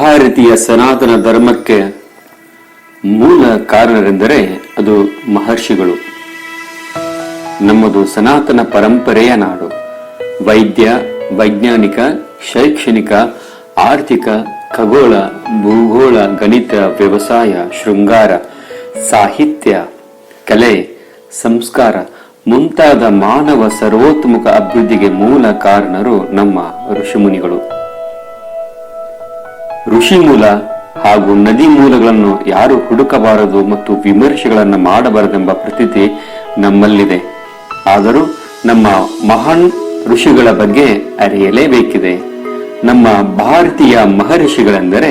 ಭಾರತೀಯ ಸನಾತನ ಧರ್ಮಕ್ಕೆ ಮೂಲ ಕಾರಣರೆಂದರೆ ಅದು ಮಹರ್ಷಿಗಳು. ನಮ್ಮದು ಸನಾತನ ಪರಂಪರೆಯ ನಾಡು. ವೈದ್ಯ, ವೈಜ್ಞಾನಿಕ, ಶೈಕ್ಷಣಿಕ, ಆರ್ಥಿಕ, ಖಗೋಳ, ಭೂಗೋಳ, ಗಣಿತ, ವ್ಯವಸಾಯ, ಶೃಂಗಾರ, ಸಾಹಿತ್ಯ, ಕಲೆ, ಸಂಸ್ಕಾರ ಮುಂತಾದ ಮಾನವ ಸರ್ವೋತ್ಮುಖ ಅಭಿವೃದ್ಧಿಗೆ ಮೂಲ ಕಾರಣರು ನಮ್ಮ ಋಷಿಮುನಿಗಳು. ಋಷಿ ಮೂಲ ಹಾಗೂ ನದಿ ಮೂಲಗಳನ್ನು ಯಾರು ಹುಡುಕಬಾರದು ಮತ್ತು ವಿಮರ್ಶೆಗಳನ್ನು ಮಾಡಬಾರದೆಂಬ ಪ್ರತೀತಿ ನಮ್ಮಲ್ಲಿದೆ. ಆದರೂ ನಮ್ಮ ಮಹಾನ್ ಋಷಿಗಳ ಬಗ್ಗೆ ಅರಿಯಲೇಬೇಕಿದೆ. ನಮ್ಮ ಭಾರತೀಯ ಮಹರ್ಷಿಗಳೆಂದರೆ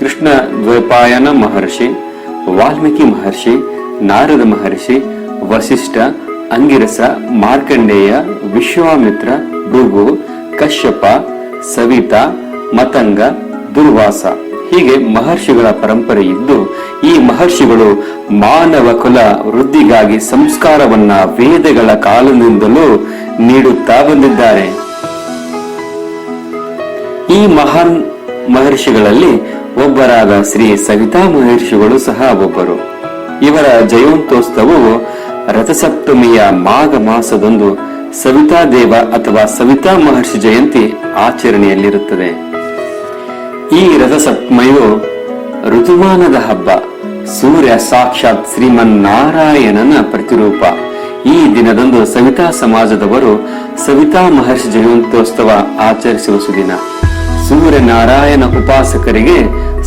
ಕೃಷ್ಣ ದ್ವೈಪಾಯನ ಮಹರ್ಷಿ, ವಾಲ್ಮೀಕಿ ಮಹರ್ಷಿ, ನಾರದ ಮಹರ್ಷಿ, ವಸಿಷ್ಠ, ಅಂಗಿರಸ, ಮಾರ್ಕಂಡೇಯ, ವಿಶ್ವಾಮಿತ್ರ, ಭೃಗು, ಕಶ್ಯಪ, ಸವಿತಾ, ಮತಂಗ ದುರ್ವಾಸ. ಹೀಗೆ ಮಹರ್ಷಿಗಳ ಪರಂಪರೆ ಇದ್ದು ಈ ಮಹರ್ಷಿಗಳು ಮಾನವ ಕುಲ ವೃದ್ಧಿಗಾಗಿ ಸಂಸ್ಕಾರವನ್ನ ವೇದಗಳ ಕಾಲದಿಂದಲೂ ನೀಡುತ್ತಾ ಬಂದಿದ್ದಾರೆ. ಈ ಮಹಾನ್ ಮಹರ್ಷಿಗಳಲ್ಲಿ ಒಬ್ಬರಾದ ಶ್ರೀ ಸವಿತಾ ಮಹರ್ಷಿಗಳು ಸಹ ಒಬ್ಬರು. ಇವರ ಜಯಂತ್ಯೋತ್ಸವವು ರಥಸಪ್ತಮಿಯ ಮಾಘ ಮಾಸದಂದು ಸವಿತಾ ದೇವ ಅಥವಾ ಸವಿತಾ ಮಹರ್ಷಿ ಜಯಂತಿ ಆಚರಣೆಯಲ್ಲಿರುತ್ತದೆ. ಈ ರಥಸಪ್ತಮಿಯು ಋತುಮಾನದ ಹಬ್ಬ, ಸೂರ್ಯ ಸಾಕ್ಷಾತ್ ಶ್ರೀಮನ್ನಾರಾಯಣನ ಪ್ರತಿರೂಪ. ಈ ದಿನದಂದು ಸವಿತಾ ಸಮಾಜದವರು ಸವಿತಾ ಮಹರ್ಷಿ ಜಯಂತ್ಯೋತ್ಸವ ಆಚರಿಸುವ ಸುದಿನ. ಸೂರ್ಯನಾರಾಯಣ ಉಪಾಸಕರಿಗೆ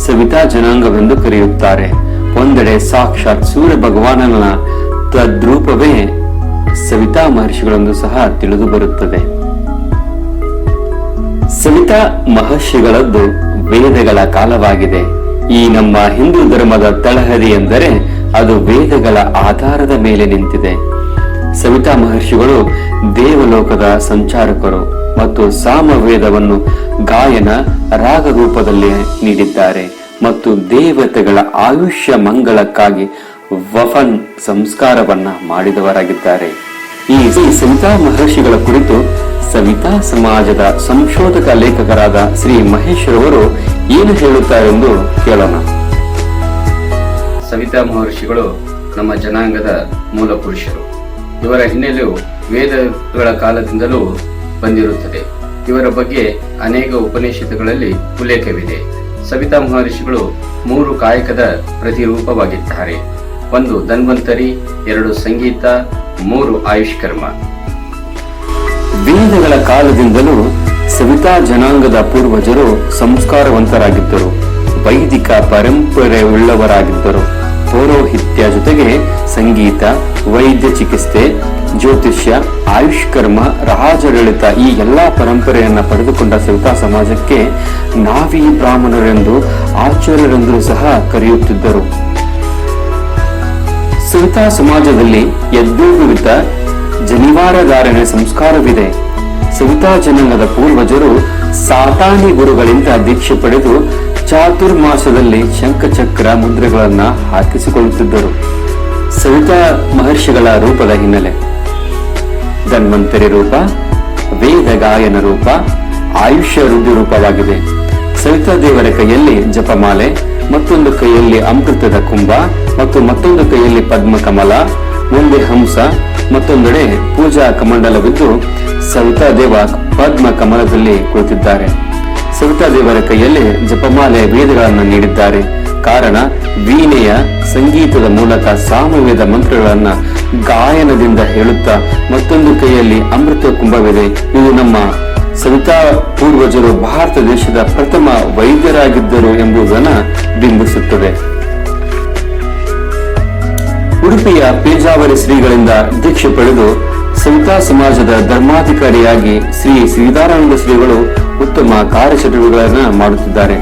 ಸವಿತಾ ಜನಾಂಗವೆಂದು ಕರೆಯುತ್ತಾರೆ. ಒಂದೆಡೆ ಸಾಕ್ಷಾತ್ ಸೂರ್ಯ ಭಗವಾನನ ತದ್ರೂಪವೇ ಸವಿತಾ ಮಹರ್ಷಿಗಳೆಂದು ಸಹ ತಿಳಿದು ಬರುತ್ತದೆ. ಸವಿತಾ ಮಹರ್ಷಿಗಳದ್ದು ವೇದಗಳ ಕಾಲವಾಗಿದೆ. ಈ ನಮ್ಮ ಹಿಂದೂ ಧರ್ಮದ ತಳಹದಿ ಎಂದರೆ ಅದು ವೇದಗಳ ಆಧಾರದ ಮೇಲೆ ನಿಂತಿದೆ. ಸವಿತಾ ಮಹರ್ಷಿಗಳು ದೇವಲೋಕದ ಸಂಚಾರಕರು ಮತ್ತು ಸಾಮವೇದವನ್ನು ಗಾಯನ ರಾಗ ರೂಪದಲ್ಲಿ ನೀಡಿದ್ದಾರೆ ಮತ್ತು ದೇವತೆಗಳ ಆಯುಷ್ಯ ಮಂಗಳಕ್ಕಾಗಿ ವಫನ್ ಸಂಸ್ಕಾರವನ್ನ ಮಾಡಿದವರಾಗಿದ್ದಾರೆ. ಈ ಸವಿತಾ ಮಹರ್ಷಿಗಳ ಕುರಿತು ಸವಿತಾ ಸಮಾಜದ ಸಂಶೋಧಕ ಲೇಖಕರಾದ ಶ್ರೀ ಮಹೇಶ್ ರವರು ಏನು ಹೇಳುತ್ತಾರೆಂದು ಕೇಳೋಣ. ಸವಿತಾ ಮಹರ್ಷಿಗಳು ನಮ್ಮ ಜನಾಂಗದ ಮೂಲ ಪುರುಷರು. ಇವರ ಹಿನ್ನೆಲೆಯು ವೇದಗಳ ಕಾಲದಿಂದಲೂ ಬಂದಿರುತ್ತದೆ. ಇವರ ಬಗ್ಗೆ ಅನೇಕ ಉಪನಿಷತ್ತುಗಳಲ್ಲಿ ಉಲ್ಲೇಖವಿದೆ. ಸವಿತಾ ಮಹರ್ಷಿಗಳು ಮೂರು ಕಾಯಕದ ಪ್ರತಿರೂಪವಾಗಿದ್ದಾರೆ. ಒಂದು ಧನ್ವಂತರಿ, ಎರಡು ಸಂಗೀತ, ಮೂರು ಆಯುಷ್ಕರ್ಮ. ವೇದಗಳ ಕಾಲದಿಂದಲೂ ಸವಿತಾ ಜನಾಂಗದ ಪೂರ್ವಜರು ಸಂಸ್ಕಾರವಂತರಾಗಿದ್ದರು. ವೈದಿಕ ಪರಂಪರೆ ಉಳ್ಳವರಾಗಿದ್ದರು ಪೌರೋಹಿತ್ಯ ಜೊತೆಗೆ ಸಂಗೀತ, ವೈದ್ಯ ಚಿಕಿತ್ಸೆ, ಜ್ಯೋತಿಷ್ಯ, ಆಯುಷ್ಕರ್ಮ ರಾಜಡಳಿತ ಈ ಎಲ್ಲಾ ಪರಂಪರೆಯನ್ನು ಪಡೆದುಕೊಂಡ ಸವಿತಾ ಸಮಾಜಕ್ಕೆ ನಾವಿ ಬ್ರಾಹ್ಮಣರೆಂದು, ಆಚಾರ್ಯರೆಂದು ಸಹ ಕರೆಯುತ್ತಿದ್ದರು. ಸವಿತಾ ಸಮಾಜದಲ್ಲಿ ಯಜ್ಞೋಪವಿತ ಜನಿವಾರಧಾರಣೆ ಸಂಸ್ಕಾರವಿದೆ. ಸವಿತಾ ಜನಾಂಗದ ಪೂರ್ವಜರು ಸಾತಾನಿ ಗುರುಗಳಿಂದ ದೀಕ್ಷೆ ಪಡೆದು ಚಾತುರ್ಮಾಸದಲ್ಲಿ ಶಂಖಚಕ್ರ ಮುದ್ರೆಗಳನ್ನ ಹಾಕಿಸಿಕೊಳ್ಳುತ್ತಿದ್ದರು. ಸವಿತಾ ಮಹರ್ಷಿಗಳ ರೂಪದ ಹಿನ್ನೆಲೆ. ಧನ್ವಂತರಿ ರೂಪ, ವೇದ ಗಾಯನ ರೂಪ, ಆಯುಷ್ಯ ವೃದ್ಧಿ ರೂಪವಾಗಿದೆ. ಸವಿತಾ ದೇವರ ಕೈಯಲ್ಲಿ ಜಪಮಾಲೆ, ಮತ್ತೊಂದು ಕೈಯಲ್ಲಿ ಅಮೃತದ ಕುಂಭ, ಮತ್ತು ಮತ್ತೊಂದು ಕೈಯಲ್ಲಿ ಪದ್ಮಕಮಲ, ಮುಂದೆ ಹಂಸ ಮತ್ತೊಂದೆಡೆ ಪೂಜಾ ಕಮಂಡಲವಿದ್ದು ಸವಿತಾ ದೇವ ಪದ್ಮ ಕಮಲದಲ್ಲಿ ಕುಳಿತಿದ್ದಾರೆ. ಸವಿತಾ ದೇವರ ಕೈಯಲ್ಲಿ ಜಪಮಾಲೆ ವೇದಗಳನ್ನು ನೀಡಿದ್ದಾರೆ. ಕಾರಣ ವೀಣೆಯ ಸಂಗೀತದ ಮೂಲಕ ಸಾಮವೇದ ಮಂತ್ರಗಳನ್ನ ಗಾಯನದಿಂದ ಹೇಳುತ್ತಾ ಮತ್ತೊಂದು ಕೈಯಲ್ಲಿ ಅಮೃತ ಕುಂಭವಿದೆ. ಇದು ನಮ್ಮ ಸವಿತಾ ಪೂರ್ವಜರು ಭಾರತ ದೇಶದ ಪ್ರಥಮ ವೈದ್ಯರಾಗಿದ್ದರು ಎಂಬುದನ್ನು ಬಿಂಬಿಸುತ್ತದೆ. ಉಡುಪಿಯ ಪೇಜಾವರಿ ಶ್ರೀಗಳಿಂದ ದೀಕ್ಷೆ ಪಡೆದು ಸವಿತಾ ಸಮಾಜದ ಧರ್ಮಾಧಿಕಾರಿಯಾಗಿ ಶ್ರೀ ಶ್ರೀಧಾರಾನಂದ ಶ್ರೀಗಳು ಉತ್ತಮ ಕಾರ್ಯಚಟುವಟಿಕೆಗಳನ್ನು ಮಾಡುತ್ತಿದ್ದಾರೆ.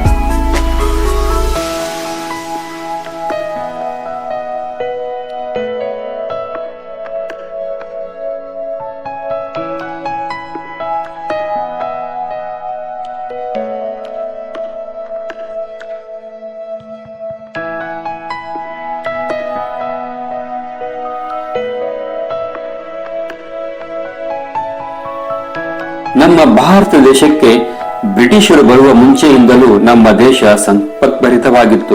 ನಮ್ಮ ಭಾರತ ದೇಶಕ್ಕೆ ಬ್ರಿಟಿಷರು ಬರುವ ಮುಂಚೆಯಿಂದಲೂ ನಮ್ಮ ದೇಶ ಸಂಪತ್ಭರಿತವಾಗಿತ್ತು.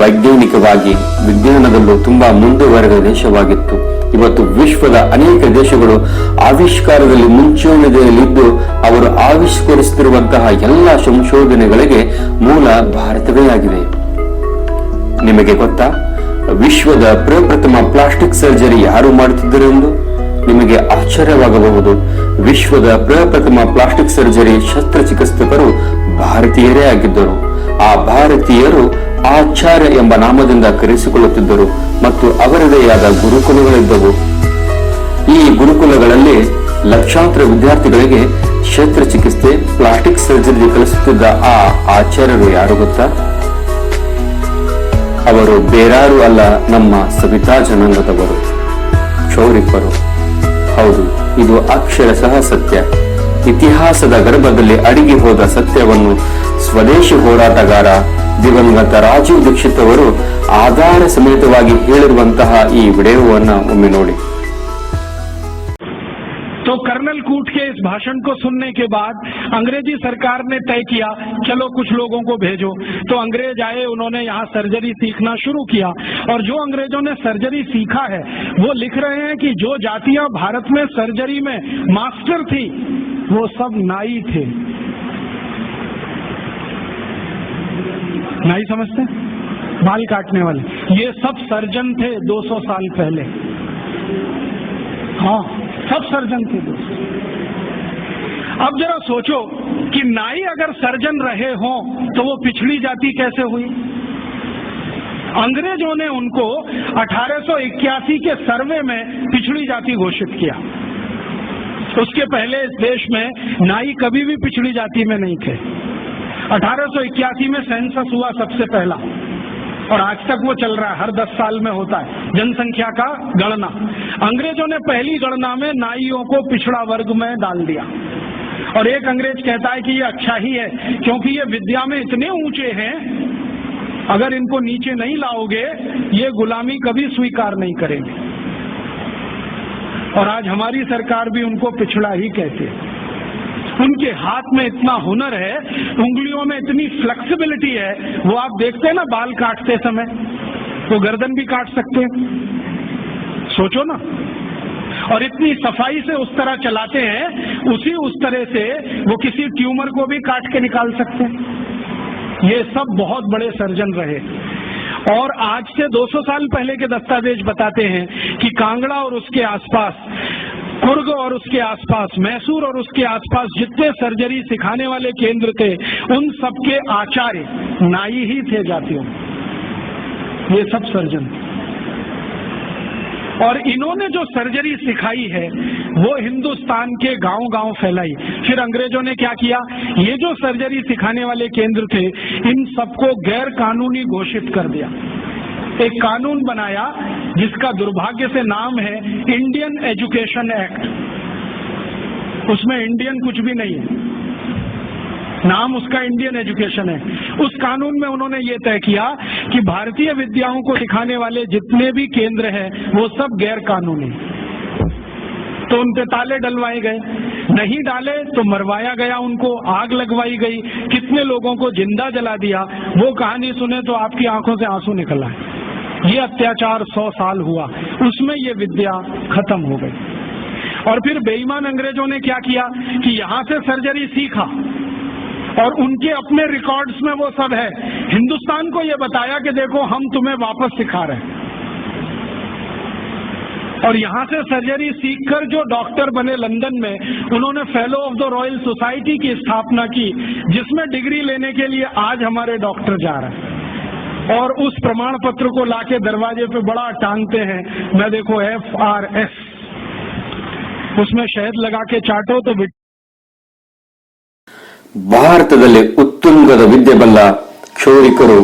ವೈಜ್ಞಾನಿಕವಾಗಿ ವಿಜ್ಞಾನದಲ್ಲೂ ತುಂಬಾ ಮುಂದುವರೆದ ದೇಶವಾಗಿತ್ತು. ಇವತ್ತು ವಿಶ್ವದ ಅನೇಕ ದೇಶಗಳು ಆವಿಷ್ಕಾರದಲ್ಲಿ ಮುಂಚೂಣಿಯಲ್ಲಿದ್ದು, ಅವರು ಆವಿಷ್ಕರಿಸುತ್ತಿರುವಂತಹ ಎಲ್ಲ ಸಂಶೋಧನೆಗಳಿಗೆ ಮೂಲ ಭಾರತವೇ ಆಗಿದೆ. ನಿಮಗೆ ಗೊತ್ತಾ? ವಿಶ್ವದ ಪ್ರಪ್ರಥಮ ಪ್ಲಾಸ್ಟಿಕ್ ಸರ್ಜರಿ ಯಾರು ಮಾಡುತ್ತಿದ್ದರು ಎಂದು ನಿಮಗೆ ಆಶ್ಚರ್ಯವಾಗಬಹುದು. ವಿಶ್ವದ ಪ್ರಪ್ರಥಮ ಪ್ಲಾಸ್ಟಿಕ್ ಸರ್ಜರಿ ಶಸ್ತ್ರಚಿಕಿತ್ಸಕರು ಭಾರತೀಯರೇ ಆಗಿದ್ದರು. ಆ ಭಾರತೀಯರು ಆಚಾರ್ಯ ಎಂಬ ನಾಮದಿಂದ ಕರೆಸಿಕೊಳ್ಳುತ್ತಿದ್ದರು ಮತ್ತು ಅವರದೇ ಆದ ಗುರುಕುಲಗಳಿದ್ದವು. ಈ ಗುರುಕುಲಗಳಲ್ಲಿ ಲಕ್ಷಾಂತರ ವಿದ್ಯಾರ್ಥಿಗಳಿಗೆ ಶಸ್ತ್ರಚಿಕಿತ್ಸೆ, ಪ್ಲಾಸ್ಟಿಕ್ ಸರ್ಜರಿ ಕಲಿಸುತ್ತಿದ್ದ ಆ ಆಚಾರ್ಯರು ಯಾರು ಗೊತ್ತಾ? ಅವರು ಬೇರಾರು ಅಲ್ಲ ನಮ್ಮ ಸವಿತಾ ಜನಾಂಗದವರು. ಕ್ಷೌರಿಕರು. ಹೌದು. ಇದು ಅಕ್ಷರಶಃ ಸತ್ಯ. ಇತಿಹಾಸದ ಗರ್ಭದಲ್ಲಿ ಅಡಗಿ ಹೋದ ಸತ್ಯವನ್ನು ಸ್ವದೇಶಿ ಹೋರಾಟಗಾರ ದಿವಂಗತ ರಾಜೀವ್ ದೀಕ್ಷಿತ್ ಅವರು ಆಧಾರ ಸಮೇತವಾಗಿ ಹೇಳಿರುವಂತಹ ಈ ವಿಡಿಯೋವನ್ನು ಒಮ್ಮೆ ನೋಡಿ. तो कर्नल कूट के इस भाषण को सुनने के बाद अंग्रेज़ी सरकार ने तय किया, चलो कुछ लोगों को भेजो। तो अंग्रेज़ आए, उन्होंने यहाँ सर्जरी सीखना शुरू किया। और जो अंग्रेज़ों ने सर्जरी सीखा है, वो लिख रहे हैं कि जो जातियाँ भारत में सर्जरी में मास्टर थी, वो सब नाई थे। नाई समझते? बाल काटने वाले। ये सब सर्जन थे 200 साल पहले। हाँ। सब सर्जन थे। दोस्त अब जरा सोचो कि नाई अगर सर्जन रहे हों तो वो पिछड़ी जाति कैसे हुई? अंग्रेज़ों ने उनको 1881 के सर्वे में पिछड़ी जाति घोषित किया। उसके पहले इस देश में नाई कभी भी पिछड़ी जाति में नहीं थे। 1881 में सेंसस हुआ सबसे पहला, और आज तक वो चल रहा है, हर दस साल में होता है। जनसंख्या का गणना। अंग्रेज़ों ने पहली गणना में नाइयों को पिछड़ा वर्ग में डाल दिया। और एक अंग्रेज़ कहता है कि ये अच्छा ही है, क्योंकि ये विद्या में इतने ऊँचे हैं, अगर इनको नीचे नहीं लाओगे, ये गुलामी कभी स्वीकार नहीं करेंगे। और आज हमारी सरकार भी उनको पिछड़ा ही कहती है। उनके हाथ में इतना हुनर है, उंगलियों में इतनी फ्लेक्सिबिलिटी है, वो आप देखते हैं ना बाल काटते समय। वो गर्दन भी काट सकते हैं। सोचो ना। और इतनी सफ़ाई से उस तरह चलाते हैं, उसी उस तरह से वो किसी ट्यूमर को भी काट के निकाल सकते हैं। ये सब बहुत बड़े सर्जन रहे। और आज से 200 साल पहले के दस्तावेज़ बताते हैं कि कांगड़ा और उसके आसपास, कुर्ग और उसके आसपास, मैसूर और उसके आसपास जितने सर्जरी सिखाने वाले केंद्र थे, उन सबके आचार्य नाई ही थे जातियों में। ये सब सर्जन। और इन्होंने जो सर्जरी सिखाई है, वो हिंदुस्तान के गाँव गाँव फैलाई। फिर अंग्रेज़ों ने क्या किया? ये जो सर्जरी सिखाने वाले केंद्र थे, इन सबको गैर कानूनी घोषित कर दिया। एक कानून बनाया, जिसका दुर्भाग्य से नाम है इंडियन एजुकेशन एक्ट। उसमें इंडियन कुछ भी नहीं है। नाम उसका इंडियन एजुकेशन है। उस कानून में उन्होंने ये तय किया कि भारतीय विद्याओं को सिखाने वाले जितने भी केंद्र हैं, वो सब गैर कानूनी तो उन पे ताले डलवाए गए। नहीं डाले तो मरवाया गया उनको, आग लगवाई गई। कितने लोगों को ज़िंदा जला दिया। वो कहानी सुने तो आपकी आँखों से आँसू निकल आए। ये अत्याचार सौ साल हुआ। उसमें ये विद्या खत्म हो गई। और फिर बेईमान अंग्रेज़ों ने क्या किया कि यहाँ से सर्जरी सीखा। और उनके अपने रिकॉर्ड्स में वो सब है। हिंदुस्तान को ये बताया कि देखो, हम तुम्हें वापस सिखा रहे हैं। और यहाँ से सर्जरी सीखकर जो डॉक्टर बने लंदन में, उन्होंने fellow of the royal society की स्थापना की, जिसमें डिग्री लेने के लिए आज हमारे डॉक्टर जा रहे हैं। और उस प्रमाण पत्र को लाके दरवाजे पे बड़ा टांगते हैं। मैं देखो एफ़ आर एस उसमें शहद लगा के चाटो तो ಭಾರತದಲ್ಲಿ ಉತ್ತುಂಗದ ವಿದ್ಯೆ ಬಲ್ಲ ಕ್ಷೌರಿಕರು,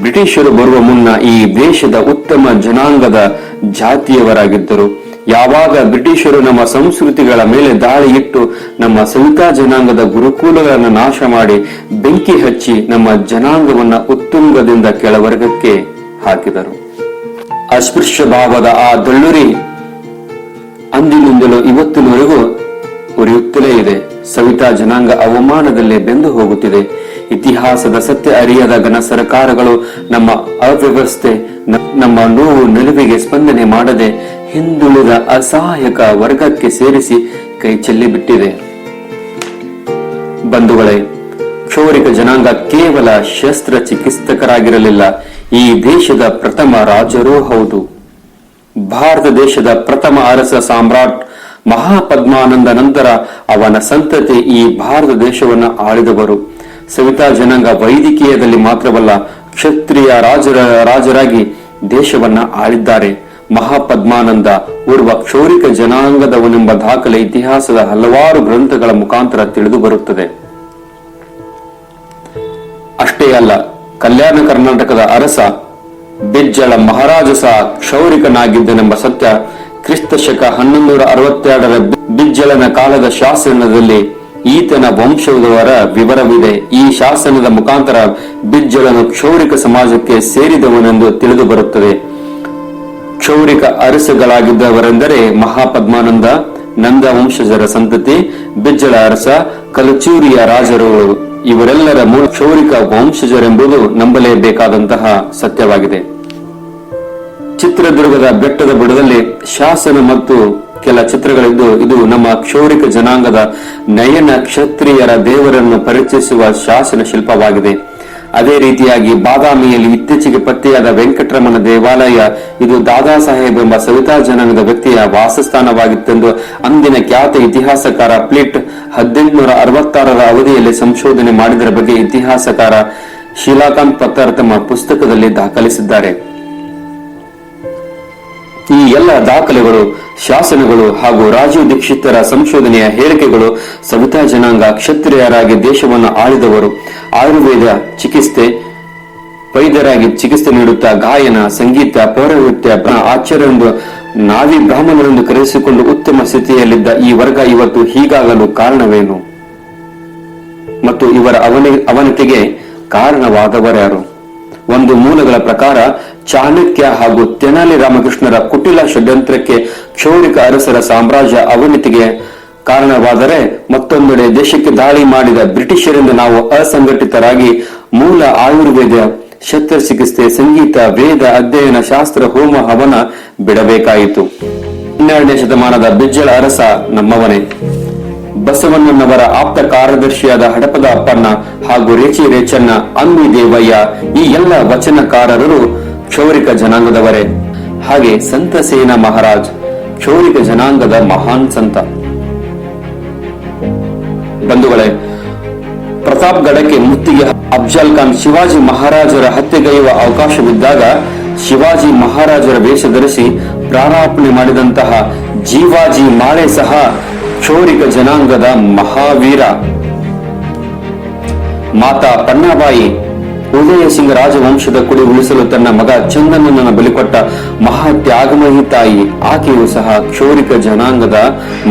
ಬ್ರಿಟಿಷರು ಬರುವ ಮುನ್ನ ಈ ದೇಶದ ಉತ್ತಮ ಜನಾಂಗದ ಜಾತಿಯವರಾಗಿದ್ದರು. ಯಾವಾಗ ಬ್ರಿಟಿಷರು ನಮ್ಮ ಸಂಸ್ಕೃತಿಗಳ ಮೇಲೆ ದಾಳಿ ಇಟ್ಟು ನಮ್ಮ ಸವಿತಾ ಜನಾಂಗದ ಗುರುಕುಲಗಳನ್ನು ನಾಶ ಮಾಡಿ ಬೆಂಕಿ ಹಚ್ಚಿ ನಮ್ಮ ಜನಾಂಗವನ್ನ ಉತ್ತುಂಗದಿಂದ ಕೆಳವರ್ಗಕ್ಕೆ ಹಾಕಿದರು. ಅಸ್ಪೃಶ್ಯ ಭಾವದ ಆ ದಳ್ಳುರಿ ಅಂದಿನಿಂದಲೂ ಇವತ್ತಿನವರೆಗೂ ಉರಿಯುತ್ತಲೇ ಇದೆ. ಸವಿತಾ ಜನಾಂಗ ಅವಮಾನದಲ್ಲೇ ಬೆಂದು ಹೋಗುತ್ತಿದೆ. ಇತಿಹಾಸದ ಸತ್ಯ ಅರಿಯದ ಘನ ಸರ್ಕಾರಗಳು ನಮ್ಮ ಅವ್ಯವಸ್ಥೆ, ನಮ್ಮ ನೋವು ನಿಲುವಿಗೆ ಸ್ಪಂದನೆ ಮಾಡದೆ ಹಿಂದುಳಿದ ಅಸಹಾಯಕ ವರ್ಗಕ್ಕೆ ಸೇರಿಸಿ ಕೈ ಚೆಲ್ಲಿಬಿಟ್ಟಿದೆ ಬಂಧುಗಳೇ ಕ್ಷೋರಿಕ ಜನಾಂಗ ಕೇವಲ ಶಸ್ತ್ರ ಚಿಕಿತ್ಸಕರಾಗಿರಲಿಲ್ಲ. ಈ ದೇಶದ ಪ್ರಥಮ ರಾಜರೂ ಹೌದು. ಭಾರತ ದೇಶದ ಪ್ರಥಮ ಅರಸ ಸಾಮ್ರಾಟ್ ಮಹಾಪದ್ಮಾನಂದ ನಂತರ ಅವನ ಸಂತತಿ ಈ ಭಾರತ ದೇಶವನ್ನು ಆಳಿದವರು. ಸವಿತಾ ಜನಾಂಗ ವೈದಿಕೀಯದಲ್ಲಿ ಮಾತ್ರವಲ್ಲ, ಕ್ಷತ್ರಿಯ ರಾಜರ, ರಾಜರಾಗಿ ದೇಶವನ್ನ ಆಳಿದ್ದಾರೆ. ಮಹಾಪದ್ಮಾನಂದ ಓರ್ವ ಕ್ಷೌರಿಕ ಜನಾಂಗದವನೆಂಬ ದಾಖಲೆ ಇತಿಹಾಸದ ಹಲವಾರು ಗ್ರಂಥಗಳ ಮುಖಾಂತರ ತಿಳಿದು ಬರುತ್ತದೆ. ಅಷ್ಟೇ ಅಲ್ಲ, ಕಲ್ಯಾಣ ಕರ್ನಾಟಕದ ಅರಸ ಬಿಜ್ಜಳ ಮಹಾರಾಜ ಸಹ ಕ್ಷೌರಿಕನಾಗಿದ್ದನೆಂಬ ಸತ್ಯ ಕ್ರಿಸ್ತ ಶಕ ಹನ್ನೊಂದೂರ ಅರವತ್ತೆರಡರ ಬಿಜ್ಜಳನ ಕಾಲದ ಶಾಸನದಲ್ಲಿ ಈತನ ವಂಶದವರ ವಿವರವಿದೆ. ಈ ಶಾಸನದ ಮುಖಾಂತರ ಬಿಜ್ಜಳನು ಕ್ಷೌರಿಕ ಸಮಾಜಕ್ಕೆ ಸೇರಿದವನೆಂದು ತಿಳಿದು ಬರುತ್ತದೆ. ಕ್ಷೌರಿಕ ಅರಸಗಳಾಗಿದ್ದವರೆಂದರೆ ಮಹಾಪದ್ಮಾನಂದ ನಂದ ವಂಶಜರ ಸಂತತಿ ಬಿಜ್ಜಳ ಅರಸ, ಕಲಚೂರಿಯ ರಾಜರು ಇವರೆಲ್ಲರ ಮೂಲ ಕ್ಷೌರಿಕ ವಂಶಜರೆಂಬುದು ನಂಬಲೇಬೇಕಾದಂತಹ ಸತ್ಯವಾಗಿದೆ. ಚಿತ್ರದುರ್ಗದ ಬೆಟ್ಟದ ಬುಡದಲ್ಲಿ ಶಾಸನ ಮತ್ತು ಕೆಲ ಚಿತ್ರಗಳಿದ್ದು, ಇದು ನಮ್ಮ ಕ್ಷೌರಿಕ ಜನಾಂಗದ ನಯನ ಕ್ಷತ್ರಿಯರ ದೇವರನ್ನು ಪರಿಚಯಿಸುವ ಶಾಸನ ಶಿಲ್ಪವಾಗಿದೆ. ಅದೇ ರೀತಿಯಾಗಿ ಬಾದಾಮಿಯಲ್ಲಿ ಇತ್ತೀಚೆಗೆ ಪತ್ತೆಯಾದ ವೆಂಕಟರಮಣ ದೇವಾಲಯ, ಇದು ದಾದಾ ಸಾಹೇಬ್ ಎಂಬ ಸವಿತಾ ಜನಾಂಗದ ವ್ಯಕ್ತಿಯ ವಾಸಸ್ಥಾನವಾಗಿತ್ತೆಂದು ಅಂದಿನ ಖ್ಯಾತ ಇತಿಹಾಸಕಾರ ಪ್ಲಿಟ್ ಹದಿನೆಂಟುನೂರ ಅರವತ್ತಾರರ ಅವಧಿಯಲ್ಲಿ ಸಂಶೋಧನೆ ಮಾಡಿದರ ಬಗ್ಗೆ ಇತಿಹಾಸಕಾರ ಶೀಲಾಕಾಂತ್ ಪತ್ತಾರ್ ತಮ್ಮ ಪುಸ್ತಕದಲ್ಲಿ ದಾಖಲಿಸಿದ್ದಾರೆ. ಈ ಎಲ್ಲ ದಾಖಲೆಗಳು, ಶಾಸನಗಳು ಹಾಗೂ ರಾಜೀವ್ ದೀಕ್ಷಿತರ ಸಂಶೋಧನೆಯ ಹೇಳಿಕೆಗಳು ಸವಿತಾ ಜನಾಂಗ ಕ್ಷತ್ರಿಯರಾಗಿ ದೇಶವನ್ನು ಆಳಿದವರು. ಆಯುರ್ವೇದ ಚಿಕಿತ್ಸೆ, ವೈದ್ಯರಾಗಿ ಚಿಕಿತ್ಸೆ ನೀಡುತ್ತಾ ಗಾಯನ, ಸಂಗೀತ ಪೌರನೃತ್ಯ ಆಚಾರ್ಯರೆಂದು ನಾವಿ ಬ್ರಾಹ್ಮಣರೆಂದು ಕರೆಸಿಕೊಂಡು ಉತ್ತಮ ಸ್ಥಿತಿಯಲ್ಲಿದ್ದ ಈ ವರ್ಗ ಇವತ್ತು ಹೀಗಾಗಲು ಕಾರಣವೇನು? ಮತ್ತು ಇವರ ಅವನಿ ಅವನತಿಗೆ ಕಾರಣವಾದವರ್ಯಾರು? ಒಂದು ಮೂಲಗಳ ಪ್ರಕಾರ ಚಾಣಕ್ಯ ಹಾಗೂ ತೆನಾಲಿ ರಾಮಕೃಷ್ಣರ ಕುಟಿಲ ಷಡ್ಯಂತ್ರಕ್ಕೆ ಕ್ಷೌರಿಕ ಅರಸರ ಸಾಮ್ರಾಜ್ಯ ಅವನತಿಗೆ ಕಾರಣವಾದರೆ ಮತ್ತೊಂದೆಡೆ ದೇಶಕ್ಕೆ ದಾಳಿ ಮಾಡಿದ ಬ್ರಿಟಿಷರಿಂದ ನಾವು ಅಸಂಘಟಿತರಾಗಿ ಮೂಲ ಆಯುರ್ವೇದ, ಶಸ್ತ್ರಚಿಕಿತ್ಸೆ, ಸಂಗೀತ, ವೇದ, ಅಧ್ಯಯನ, ಶಾಸ್ತ್ರ, ಹೋಮ, ಹವನ ಬಿಡಬೇಕಾಯಿತು. ಹನ್ನೆರಡನೇ ಶತಮಾನದ ಬಿಜ್ಜಳ ಅರಸ ನಮ್ಮವನೇ. ಬಸವಣ್ಣನವರ ಆಪ್ತ ಕಾರ್ಯದರ್ಶಿಯಾದ ಹಡಪದ ಅಪ್ಪಣ್ಣ ಹಾಗೂ ರೇಚಿ ರೇಚಣ್ಣ ಅಂಬಿ ದೇವಯ್ಯ ಈ ಎಲ್ಲ ವಚನಕಾರರು ಕ್ಷೌರಿಕ ಜನಾಂಗದವರೇ. ಹಾಗೆ ಸಂತ ಸೇನಾ ಮಹಾರಾಜ್, ಕ್ಷೌರಿಕ ಜನಾಂಗದ ಮಹಾನ್ ಸಂತ. ಬಂಧುಗಳೇ, ಪ್ರತಾಪ್ಗಢಕ್ಕೆ ಮುತ್ತಿಗೆ ಅಫ್ಜಲ್ ಖಾನ್ ಶಿವಾಜಿ ಮಹಾರಾಜರ ಹತ್ಯೆಗೈಯುವ ಅವಕಾಶವಿದ್ದಾಗ ಶಿವಾಜಿ ಮಹಾರಾಜರ ವೇಷ ಧರಿಸಿ ಪ್ರಾರಾಪಣೆ ಮಾಡಿದಂತಹ ಜೀವಾಜಿ ಮಾಳೆ ಸಹ ಕ್ಷೌರಿಕ ಜನಾಂಗದ ಮಹಾವೀರ. ಮಾತಾ ಪನ್ನಾಬಾಯಿ ಉದಯ ಸಿಂಗ್ ರಾಜವಂಶದ ಕುಡಿ ಉಳಿಸಲು ತನ್ನ ಮಗ ಚಂದನನ್ನ ಬಲಿಕೊಟ್ಟ ಮಹಾ ತ್ಯಾಗಮಯಿ ತಾಯಿ ಆಕೆಯು ಸಹ ಕ್ಷೋರಿಕ ಜನಾಂಗದ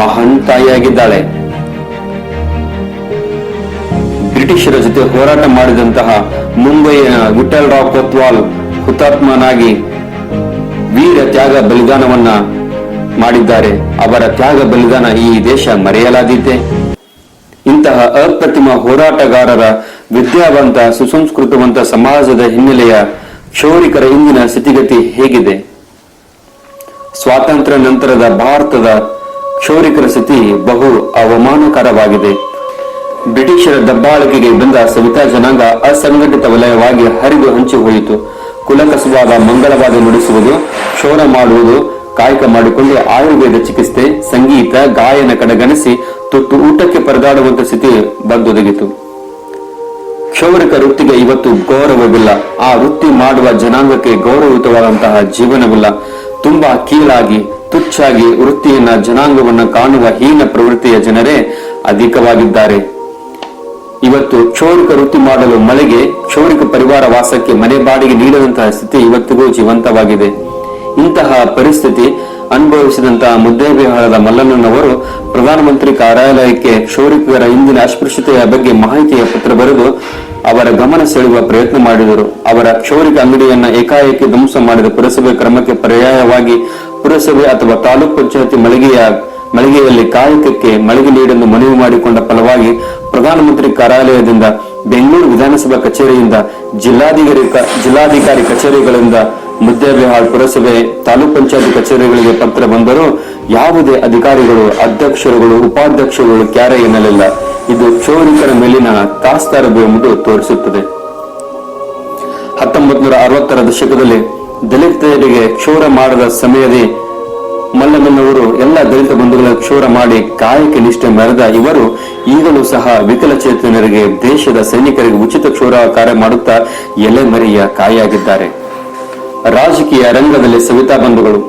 ಮಹಾನ್ ತಾಯಿಯಾಗಿದ್ದಾಳೆ. ಬ್ರಿಟಿಷರ ಜೊತೆ ಹೋರಾಟ ಮಾಡಿದಂತಹ ಮುಂಬೈನ ವಿಠಲ್ ರಾವ್ ಕೊತ್ವಾಲ್ ಹುತಾತ್ಮನಾಗಿ ವೀರ ತ್ಯಾಗ ಬಲಿದಾನವನ್ನ ಮಾಡಿದ್ದಾರೆ. ಅವರ ತ್ಯಾಗ ಬಲಿದಾನ ಈ ದೇಶ ಮರೆಯಲಾದೀತೆ. ಇಂತಹ ಅಪ್ರತಿಮ ಹೋರಾಟಗಾರರ ವಿದ್ಯಾವಂತ, ಸುಸಂಸ್ಕೃತವಂತ ಸಮಾಜದ ಹಿನ್ನೆಲೆಯ ಕ್ಷೌರಿಕರ ಇಂದಿನ ಸ್ಥಿತಿಗತಿ ಹೇಗಿದೆ? ಸ್ವಾತಂತ್ರ್ಯ ನಂತರದ ಭಾರತದ ಕ್ಷೌರಿಕರ ಸ್ಥಿತಿ ಬಹು ಅವಮಾನಕರವಾಗಿದೆ. ಬ್ರಿಟಿಷರ ದಬ್ಬಾಳಿಕೆಗೆ ಬಂದ ಸವಿತಾ ಜನಾಂಗ ಅಸಂಘಟಿತ ವಲಯವಾಗಿ ಹರಿದು ಹಂಚಿ ಹೋಯಿತು. ಕುಲಕಸುವಾದ ಮಂಗಳವಾದ ನುಡಿಸುವುದು, ಕ್ಷೌರ ಮಾಡುವುದು, ಕಾಯಕ ಮಾಡಿಕೊಂಡು ಆಯುರ್ವೇದ ಚಿಕಿತ್ಸೆ, ಸಂಗೀತ, ಗಾಯನ ಕಡೆಗಣಿಸಿ ತುತ್ತು ಊಟಕ್ಕೆ ಪರದಾಡುವಂತ ಸ್ಥಿತಿ ಬಂದೊದಗಿತು. ಕ್ಷೌರಿಕ ವೃತ್ತಿಗೆ ಇವತ್ತು ಗೌರವವಿಲ್ಲ. ಆ ವೃತ್ತಿ ಮಾಡುವ ಜನಾಂಗಕ್ಕೆ ಗೌರವಯುತವಾದಂತಹ ಜೀವನವಿಲ್ಲ. ತುಂಬಾ ಕೀಳಾಗಿ ತುಚ್ಛಾಗಿ ವೃತ್ತಿಯನ್ನ, ಜನಾಂಗವನ್ನ ಕಾಣುವ ಹೀನ ಪ್ರವೃತ್ತಿಯ ಜನರೇ ಅಧಿಕವಾಗಿದ್ದಾರೆ. ಇವತ್ತು ಕ್ಷೌರಿಕ ವೃತ್ತಿ ಮಾಡಲು ಮಳೆಗೆ, ಕ್ಷೌರಿಕ ಪರಿವಾರ ವಾಸಕ್ಕೆ ಮನೆ ಬಾಡಿಗೆ ನೀಡದಂತಹ ಸ್ಥಿತಿ ಇವತ್ತಿಗೂ ಜೀವಂತವಾಗಿದೆ. ಇಂತಹ ಪರಿಸ್ಥಿತಿ ಅನುಭವಿಸಿದಂತಹ ಮುದ್ದೇಬಿಹಾರದ ಮಲ್ಲಣ್ಣನವರು ಪ್ರಧಾನಮಂತ್ರಿ ಕಾರ್ಯಾಲಯಕ್ಕೆ ಕ್ಷೌರಿಕರ ಇಂದಿನ ಅಸ್ಪೃಶ್ಯತೆಯ ಬಗ್ಗೆ ಮಾಹಿತಿಯ ಪತ್ರ ಬರೆದು ಅವರ ಗಮನ ಸೆಳೆಯುವ ಪ್ರಯತ್ನ ಮಾಡಿದರು. ಅವರ ಕ್ಷೌರಿಕ ಅಂಗಡಿಯನ್ನ ಏಕಾಏಕಿ ಧ್ವಂಸ ಮಾಡಿದ ಪುರಸಭೆ ಕ್ರಮಕ್ಕೆ ಪರ್ಯಾಯವಾಗಿ ಪುರಸಭೆ ಅಥವಾ ತಾಲೂಕ್ ಪಂಚಾಯತಿ ಮಳಿಗೆಯ ಮಳಿಗೆಯಲ್ಲಿ ಕಾಯಕಕ್ಕೆ ಮಳಿಗೆ ನೀಡಲು ಮನವಿ ಮಾಡಿಕೊಂಡ ಫಲವಾಗಿ ಪ್ರಧಾನಮಂತ್ರಿ ಕಾರ್ಯಾಲಯದಿಂದ ಬೆಂಗಳೂರು ವಿಧಾನಸಭಾ ಕಚೇರಿಯಿಂದ ಜಿಲ್ಲಾಧಿಕಾರಿ ಜಿಲ್ಲಾಧಿಕಾರಿ ಕಚೇರಿಗಳಿಂದ ಮುದ್ದೇಬಿಹಾಳ್ ಪುರಸಭೆ ತಾಲೂಕ್ ಪಂಚಾಯತ್ ಕಚೇರಿಗಳಿಗೆ ಪತ್ರ ಬಂದರೂ ಯಾವುದೇ ಅಧಿಕಾರಿಗಳು, ಅಧ್ಯಕ್ಷರುಗಳು, ಉಪಾಧ್ಯಕ್ಷರುಗಳು ಕ್ಯಾರೆ ಎನ್ನಲಿಲ್ಲ. ಇದು ಕ್ಷೌರಿಕರ ಮೇಲಿನ ತಾಸ್ತಾರದು ಎಂಬುದು ತೋರಿಸುತ್ತದೆ. ಹತ್ತೊಂಬತ್ತು ನೂರ ಅರವತ್ತರ ದಶಕದಲ್ಲಿ ದಲಿತರಿಗೆ ಕ್ಷೌರ ಮಾಡದ ಸಮಯದಲ್ಲಿ ಮಲ್ಲಮ್ಮನವರು ಎಲ್ಲ ದಲಿತ ಬಂಧುಗಳ ಕ್ಷೋರ ಮಾಡಿ ಕಾಯಕ ನಿಷ್ಠೆ ಮೆರೆದ ಇವರು ಈಗಲೂ ಸಹ ವಿಕಲಚೇತನರಿಗೆ ದೇಶದ ಸೈನಿಕರಿಗೆ ಉಚಿತ ಕ್ಷೌರ ಕಾರ್ಯ ಮಾಡುತ್ತಾ ಎಲೆಮರೆಯ ಕಾಯಾಗಿದ್ದಾರೆ ರಾಜಕೀಯ ರಂಗದಲ್ಲಿ ಸವಿತಾ ಬಂಧುಗಳು.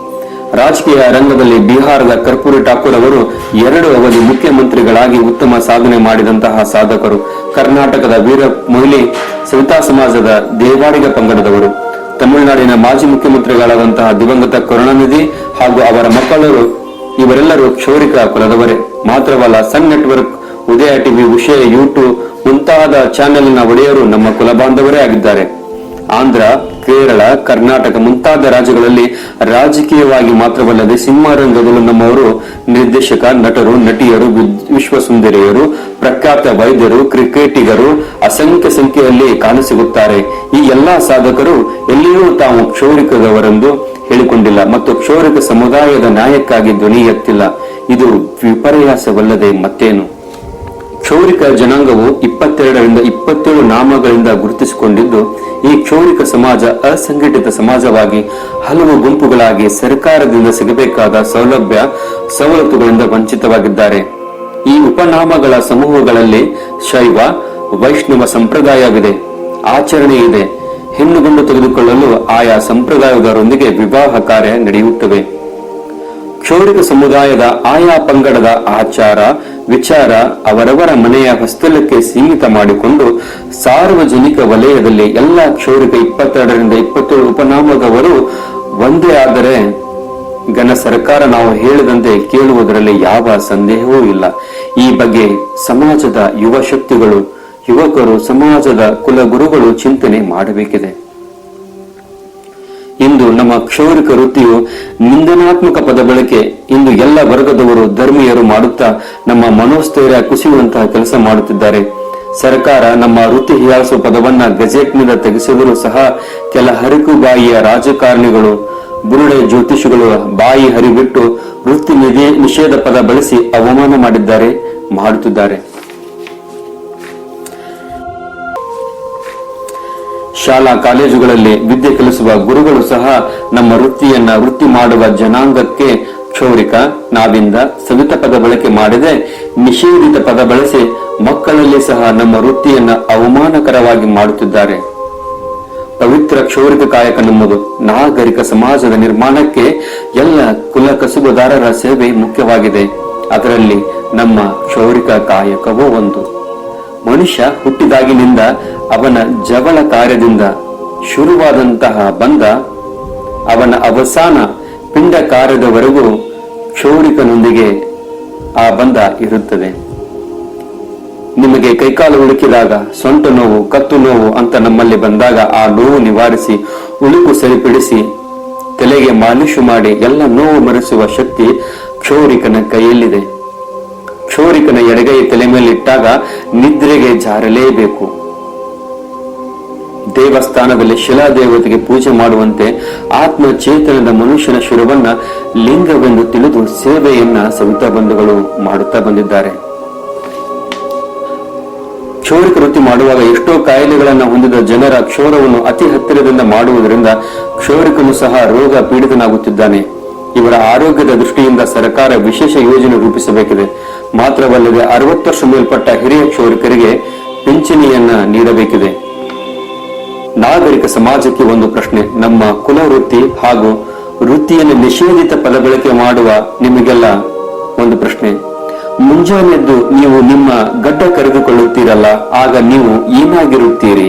ರಾಜಕೀಯ ರಂಗದಲ್ಲಿ ಬಿಹಾರದ ಕರ್ಪೂರಿ ಠಾಕೂರ್ ಅವರು ಎರಡು ಅವಧಿ ಮುಖ್ಯಮಂತ್ರಿಗಳಾಗಿ ಉತ್ತಮ ಸಾಧನೆ ಮಾಡಿದಂತಹ ಸಾಧಕರು. ಕರ್ನಾಟಕದ ವೀರ ಮೊಯ್ಲಿ ಸವಿತಾ ಸಮಾಜದ ದೇವಾಡಿಗ ಪಂಗಡದವರು. ತಮಿಳುನಾಡಿನ ಮಾಜಿ ಮುಖ್ಯಮಂತ್ರಿಗಳಾದಂತಹ ದಿವಂಗತ ಕರುಣಾನಿಧಿ ಹಾಗೂ ಅವರ ಮಕ್ಕಳರು ಇವರೆಲ್ಲರೂ ಕ್ಷೌರಿಕ ಕುಲದವರೇ. ಮಾತ್ರವಲ್ಲ, ಸನ್ ನೆಟ್ವರ್ಕ್, ಉದಯ ಟಿವಿ ವಿಷಯ ಯೂಟ್ಯೂಬ್ ಮುಂತಾದ ಚಾನೆಲ್ನ ಒಡೆಯರು ನಮ್ಮ ಕುಲಬಾಂಧವರೇ ಆಗಿದ್ದಾರೆ. ಆಂಧ್ರ, ಕೇರಳ, ಕರ್ನಾಟಕ ಮುಂತಾದ ರಾಜ್ಯಗಳಲ್ಲಿ ರಾಜಕೀಯವಾಗಿ ಮಾತ್ರವಲ್ಲದೆ ಸಿಂಹರಂಗದಲ್ಲೂ ನಮ್ಮವರು ನಿರ್ದೇಶಕ, ನಟರು, ನಟಿಯರು ವಿಶ್ವಸುಂದರಿಯರು, ಪ್ರಖ್ಯಾತ ವೈದ್ಯರು, ಕ್ರಿಕೆಟಿಗರು ಅಸಂಖ್ಯ ಸಂಖ್ಯೆಯಲ್ಲಿ ಕಾಣಸಿಗುತ್ತಾರೆ. ಈ ಎಲ್ಲಾ ಸಾಧಕರು ಎಲ್ಲಿಯೂ ತಾವು ಕ್ಷೌರಿಕದವರೆಂದು ಹೇಳಿಕೊಂಡಿಲ್ಲ ಮತ್ತು ಕ್ಷೌರಿಕ ಸಮುದಾಯದ ನ್ಯಾಯಕ್ಕಾಗಿ ಧ್ವನಿ ಎತ್ತಿಲ್ಲ ಇದು ವಿಪರ್ಯಾಸವಲ್ಲದೆ ಮತ್ತೇನು? ಕ್ಷೌರಿಕ ಜನಾಂಗವು ಇಪ್ಪತ್ತೆರಡರಿಂದ ಇಪ್ಪತ್ತೇಳು ನಾಮಗಳಿಂದ ಗುರುತಿಸಿಕೊಂಡಿದ್ದು, ಈ ಕ್ಷೌರಿಕ ಸಮಾಜ ಅಸಂಘಟಿತ ಸಮಾಜವಾಗಿ ಹಲವು ಗುಂಪುಗಳಾಗಿ ಸರ್ಕಾರದಿಂದ ಸಿಗಬೇಕಾದ ಸೌಲಭ್ಯ, ಸವಲತ್ತುಗಳಿಂದ ವಂಚಿತವಾಗಿದ್ದಾರೆ. ಈ ಉಪನಾಮಗಳ ಸಮೂಹಗಳಲ್ಲಿ ಶೈವ, ವೈಷ್ಣವ ಸಂಪ್ರದಾಯವಿದೆ. ಆಚರಣೆ ಇದೆ. ಹೆಣ್ಣುಗಂಡು ತೆಗೆದುಕೊಳ್ಳಲು ಆಯಾ ಸಂಪ್ರದಾಯದವರೊಂದಿಗೆ ವಿವಾಹ ಕಾರ್ಯ ನಡೆಯುತ್ತವೆ. ಕ್ಷೌರಿಕ ಸಮುದಾಯದ ಆಯಾ ಪಂಗಡದ ಆಚಾರ ವಿಚಾರ ಅವರವರ ಮನೆಯ ಹೊಸ್ತಲಕ್ಕೆ ಸೀಮಿತ ಮಾಡಿಕೊಂಡು ಸಾರ್ವಜನಿಕ ವಲಯದಲ್ಲಿ ಎಲ್ಲ ಕ್ಷೌರಿಕ ಇಪ್ಪತ್ತೆರಡರಿಂದ ಇಪ್ಪತ್ತೇಳು ಉಪನಾಮದವರು ಒಂದೇ ಆದರೆ ಘನ ಸರ್ಕಾರ ನಾವು ಹೇಳದಂತೆ ಕೇಳುವುದರಲ್ಲಿ ಯಾವ ಸಂದೇಹವೂ ಇಲ್ಲ. ಈ ಬಗ್ಗೆ ಸಮಾಜದ ಯುವ ಶಕ್ತಿಗಳು, ಯುವಕರು, ಸಮಾಜದ ಕುಲಗುರುಗಳು ಚಿಂತನೆ ಮಾಡಬೇಕಿದೆ. ಇಂದು ನಮ್ಮ ಕ್ಷೌರಿಕ ವೃತ್ತಿಯು ನಿಂದನಾತ್ಮಕ ಪದ ಬಳಕೆ ಇಂದು ಎಲ್ಲ ವರ್ಗದವರು ಧರ್ಮೀಯರು ಮಾಡುತ್ತಾ ನಮ್ಮ ಮನೋಸ್ಥೈರ್ಯ ಕುಸಿಯುವಂತಹ ಕೆಲಸ ಮಾಡುತ್ತಿದ್ದಾರೆ. ಸರ್ಕಾರ ನಮ್ಮ ವೃತ್ತಿ ಹಿಯಾಸು ಪದವನ್ನ ಗೆಜೆಟ್ನಿಂದ ತೆಗೆಸಿದರೂ ಸಹ ಕೆಲ ಹರಿಕು ಬಾಯಿಯ ರಾಜಕಾರಣಿಗಳು ಬುರುಡೆ ಜ್ಯೋತಿಷಿಗಳು ಬಾಯಿ ಹರಿಬಿಟ್ಟು ವೃತ್ತಿ ನಿಧಿ ನಿಷೇಧ ಪದ ಬಳಸಿ ಅವಮಾನ ಮಾಡಿದ್ದಾರೆ, ಮಾಡುತ್ತಿದ್ದಾರೆ. ಶಾಲಾ ಕಾಲೇಜುಗಳಲ್ಲಿ ವಿದ್ಯೆ ಕಲಿಸುವ ಗುರುಗಳು ಸಹ ನಮ್ಮ ವೃತ್ತಿಯನ್ನ ವೃತ್ತಿ ಮಾಡುವ ಜನಾಂಗಕ್ಕೆ ಕ್ಷೌರಿಕ. ನಾವಿಂದ ಸವಿತ ಪದ ಬಳಕೆ ಮಾಡದೆ. ನಿಷೇಧಿತ ಪದ ಬಳಸಿ ಮಕ್ಕಳಲ್ಲಿ ಸಹ ನಮ್ಮ ವೃತ್ತಿಯನ್ನ ಅವಮಾನಕರವಾಗಿ ಮಾಡುತ್ತಿದ್ದಾರೆ. ಪವಿತ್ರ ಕ್ಷೌರಿಕ ಕಾಯಕ ನಮ್ಮದು ನಾಗರಿಕ ಸಮಾಜದ ನಿರ್ಮಾಣಕ್ಕೆ ಎಲ್ಲ ಕುಲ ಕಸುಬುದಾರರ ಸೇವೆ ಮುಖ್ಯವಾಗಿದೆ. ಅದರಲ್ಲಿ ನಮ್ಮ ಕ್ಷೌರಿಕ ಕಾಯಕವೂ ಒಂದು. ಮನುಷ್ಯ ಹುಟ್ಟಿದಾಗಿನಿಂದ ಅವನ ಜವಳ ಕಾರ್ಯದಿಂದ ಶುರುವಾದಂತಹ ಬಂಧ ಅವನ ಅವಸಾನ ಪಿಂಡ ಕಾರ್ಯದವರೆಗೂ ಕ್ಷೌರಿಕನೊಂದಿಗೆ ಆ ಬಂಧ ಇರುತ್ತದೆ. ನಿಮಗೆ ಕೈಕಾಲು ಉಳುಕಿದಾಗ ಸೊಂಟ ನೋವು, ಕತ್ತು ನೋವು ಅಂತ ನಮ್ಮಲ್ಲಿ ಬಂದಾಗ ಆ ನೋವು ನಿವಾರಿಸಿ, ಉಳುಕು ಸರಿಪಡಿಸಿ, ತಲೆಗೆ ಮಾಲಿಶು ಮಾಡಿ ಎಲ್ಲ ನೋವು ಮರೆಸುವ ಶಕ್ತಿ ಕ್ಷೌರಿಕನ ಕೈಯಲ್ಲಿದೆ. ಕ್ಷೌರಿಕನ ಎಡಗೈ ತಲೆ ಮೇಲೆ ಇಟ್ಟಾಗ ನಿದ್ರೆಗೆ ಜಾರಲೇಬೇಕು. ದೇವಸ್ಥಾನದಲ್ಲಿ ಶಿಲಾದೇವತೆಗೆ ಪೂಜೆ ಮಾಡುವಂತೆ ಆತ್ಮ ಚೇತನದ ಮನುಷ್ಯನ ಶಿರವನ್ನ ಲಿಂಗವೆಂದು ತಿಳಿದು ಸೇವೆಯನ್ನ ಸವಿತಾ ಬಂಧುಗಳು ಮಾಡುತ್ತಾ ಬಂದಿದ್ದಾರೆ. ಕ್ಷೌರಿಕ ವೃತ್ತಿ ಮಾಡುವಾಗ ಎಷ್ಟೋ ಕಾಯಿಲೆಗಳನ್ನು ಹೊಂದಿದ ಜನರ ಕ್ಷೋರವನ್ನು ಅತಿ ಹತ್ತಿರದಿಂದ ಮಾಡುವುದರಿಂದ ಕ್ಷೌರಿಕನು ಸಹ ರೋಗ ಪೀಡಿತನಾಗುತ್ತಿದ್ದಾನೆ. ಇವರ ಆರೋಗ್ಯದ ದೃಷ್ಟಿಯಿಂದ ಸರ್ಕಾರ ವಿಶೇಷ ಯೋಜನೆ ರೂಪಿಸಬೇಕಿದೆ. ಮಾತ್ರವಲ್ಲದೆ ಅರವತ್ತು ವರ್ಷ ಮೇಲ್ಪಟ್ಟ ಹಿರಿಯ ಕ್ಷೌರಿಕರಿಗೆ ಪಿಂಚಣಿಯನ್ನ ನೀಡಬೇಕಿದೆ. ನಾಗರಿಕ ಸಮಾಜಕ್ಕೆ ಒಂದು ಪ್ರಶ್ನೆ. ನಮ್ಮ ಕುಲ ವೃತ್ತಿ ಹಾಗೂ ವೃತ್ತಿಯನ್ನು ನಿಷೇಧಿತ ಪದಬಳಕೆ ಮಾಡುವ ನಿಮಗೆಲ್ಲ ಒಂದು ಪ್ರಶ್ನೆ. ಮುಂಜಾನೆದ್ದು ನೀವು ನಿಮ್ಮ ಗಡ್ಡ ಕರೆದುಕೊಳ್ಳುತ್ತೀರಲ್ಲ, ಆಗ ನೀವು ಏನಾಗಿರುತ್ತೀರಿ?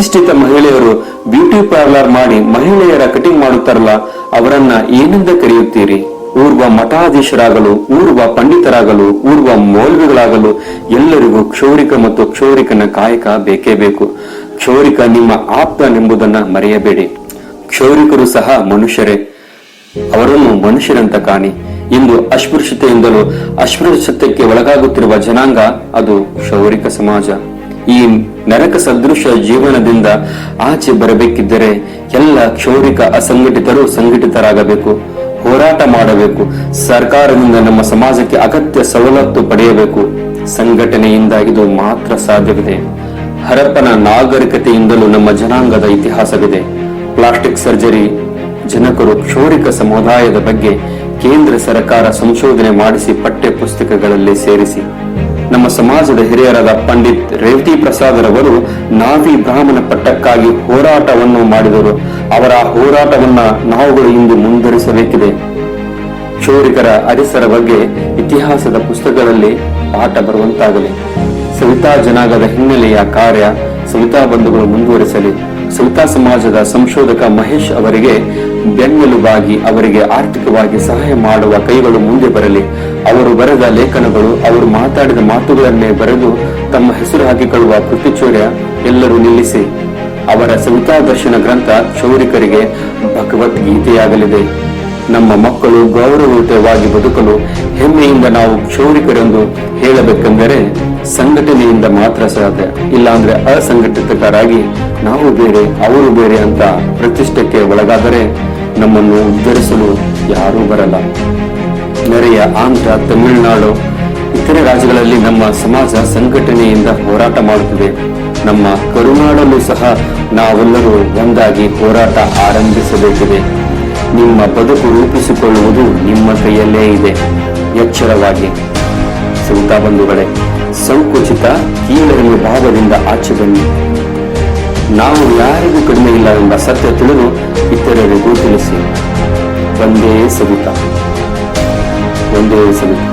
ಪ್ರತಿಷ್ಠಿತ ಮಹಿಳೆಯರು ಬ್ಯೂಟಿ ಪಾರ್ಲರ್ ಮಾಡಿ ಮಹಿಳೆಯರ ಕಟಿಂಗ್ ಮಾಡುತ್ತಾರಲ್ಲ, ಅವರನ್ನ ಏನಿಂದ ಕರೆಯುತ್ತೀರಿ? ಊರ್ವ ಮಠಾಧೀಶರಾಗಲು, ಊರ್ವ ಪಂಡಿತರಾಗಲು, ಊರ್ವ ಮೌಲ್ವಿಗಳಾಗಲು ಎಲ್ಲರಿಗೂ ಕ್ಷೌರಿಕ ಮತ್ತು ಕ್ಷೌರಿಕನ ಕಾಯಕ ಬೇಕೇ ಬೇಕು. ಕ್ಷೌರಿಕ ನಿಮ್ಮ ಆಪ್ತನೆಂಬುದನ್ನ ಮರೆಯಬೇಡಿ. ಕ್ಷೌರಿಕರು ಸಹ ಮನುಷ್ಯರೇ. ಅವರನ್ನು ಮನುಷ್ಯರಂತ ಕಾಣಿ. ಇಂದು ಅಸ್ಪೃಶ್ಯತೆಯಿಂದಲೂ ಅಸ್ಪೃಶ್ಯತೆಗೆ ಒಳಗಾಗುತ್ತಿರುವ ಜನಾಂಗ ಅದು ಕ್ಷೌರಿಕ ಸಮಾಜ. ಈ ನರಕ ಸದೃಶ ಜೀವನದಿಂದ ಆಚೆ ಬರಬೇಕಿದ್ದರೆ ಎಲ್ಲ ಕ್ಷೌರಿಕ ಅಸಂಘಟಿತರು ಸಂಘಟಿತರಾಗಬೇಕು, ಹೋರಾಟ ಮಾಡಬೇಕು. ಸರ್ಕಾರದಿಂದ ನಮ್ಮ ಸಮಾಜಕ್ಕೆ ಅಗತ್ಯ ಸವಲತ್ತು ಪಡೆಯಬೇಕು. ಸಂಘಟನೆಯಿಂದ ಇದು ಮಾತ್ರ ಸಾಧ್ಯವಿದೆ. ಹರಪ್ಪನ ನಾಗರಿಕತೆಯಿಂದಲೂ ನಮ್ಮ ಜನಾಂಗದ ಇತಿಹಾಸವಿದೆ. ಪ್ಲಾಸ್ಟಿಕ್ ಸರ್ಜರಿ, ಜನಕರು ಕ್ಷೌರಿಕ ಸಮುದಾಯದ ಬಗ್ಗೆ ಕೇಂದ್ರ ಸರ್ಕಾರ ಸಂಶೋಧನೆ ಮಾಡಿಸಿ ಪಠ್ಯ ಪುಸ್ತಕಗಳಲ್ಲಿ ಸೇರಿಸಿ. ನಮ್ಮ ಸಮಾಜದ ಹಿರಿಯರಾದ ಪಂಡಿತ್ ರೇವತಿ ಪ್ರಸಾದರವರು ನಾವಿ ಬ್ರಾಹ್ಮಣ ಪಟ್ಟಕ್ಕಾಗಿ ಹೋರಾಟವನ್ನು ಮಾಡಿದರು. ಅವರ ಹೋರಾಟವನ್ನ ನಾವುಗಳು ಇಂದು ಮುಂದುವರಿಸಬೇಕಿದೆ. ಚೋರಿಕರ ಅರಿಸರ ಬಗ್ಗೆ ಇತಿಹಾಸದ ಪುಸ್ತಕಗಳಲ್ಲಿ ಪಾಠ ಬರುವಂತಾಗಲಿ. ಸವಿತಾ ಜನಾಂಗದ ಹಿನ್ನೆಲೆಯ ಕಾರ್ಯ ಸವಿತಾ ಬಂಧುಗಳು ಮುಂದುವರಿಸಲಿ. ಸವಿತಾ ಸಮಾಜದ ಸಂಶೋಧಕ ಮಹೇಶ್ ಅವರಿಗೆ ಬೆನ್ನೆಲುಬಾಗಿ ಅವರಿಗೆ ಆರ್ಥಿಕವಾಗಿ ಸಹಾಯ ಮಾಡುವ ಕೈಗಳು ಮುಂದೆ ಬರಲಿ. ಅವರು ಬರೆದ ಲೇಖನಗಳು, ಅವರು ಮಾತಾಡಿದ ಮಾತುಗಳನ್ನೇ ಬರೆದು ತಮ್ಮ ಹೆಸರು ಹಾಕಿಕೊಳ್ಳುವ ಕೃತಿಚೌರ್ಯ ಎಲ್ಲರೂ ನಿಲ್ಲಿಸಿ. ಅವರ ಸವಿತಾ ದರ್ಶನ ಗ್ರಂಥ ಚೌರಿಕರಿಗೆ ಭಗವದ್ಗೀತೆಯಾಗಲಿದೆ. ನಮ್ಮ ಮಕ್ಕಳು ಗೌರವಯುತವಾಗಿ ಬದುಕಲು ಹೆಮ್ಮೆಯಿಂದ ನಾವು ಕ್ಷೌರಿಕರೆಂದು ಹೇಳಬೇಕೆಂದರೆ ಸಂಘಟನೆಯಿಂದ ಮಾತ್ರ ಸಾಧ್ಯ. ಇಲ್ಲಾಂದ್ರೆ ಅಸಂಘಟಿತರಾಗಿ ನಾವು ಬೇರೆ, ಅವರು ಬೇರೆ ಅಂತ ಪ್ರತಿಷ್ಠೆಗೆ ಒಳಗಾದರೆ ನಮ್ಮನ್ನು ಉದ್ಧರಿಸಲು ಯಾರೂ ಬರಲ್ಲ. ನೆರೆಯ ಆಂಧ್ರ, ತಮಿಳುನಾಡು, ಇತರೆ ರಾಜ್ಯಗಳಲ್ಲಿ ನಮ್ಮ ಸಮಾಜ ಸಂಘಟನೆಯಿಂದ ಹೋರಾಟ ಮಾಡುತ್ತಿದೆ. ನಮ್ಮ ಕರುನಾಡಲ್ಲೂ ಸಹ ನಾವೆಲ್ಲರೂ ಒಂದಾಗಿ ಹೋರಾಟ ಆರಂಭಿಸಬೇಕಿದೆ. ನಿಮ್ಮ ಬದುಕು ರೂಪಿಸಿಕೊಳ್ಳುವುದು ನಿಮ್ಮ ಕೈಯಲ್ಲೇ ಇದೆ. ಎಚ್ಚರವಾಗಿ. ಸವಿತಾ ಬಂಧುಗಳೇ. ಸಂಕುಚಿತ ಕೀಳರಿಮೆ ಭಾವದಿಂದ ಆಚೆ ಬನ್ನಿ. ನಾವು ಯಾರಿಗೂ ಕಡಿಮೆ ಇಲ್ಲ ಎಂಬ ಸತ್ಯ ತಿಳಿದು ಇತರರಿಗೂ ತಿಳಿಸಿ. ಒಂದೇ ಸವಿತ. ಒಂದೇ ಸವಿತಾ.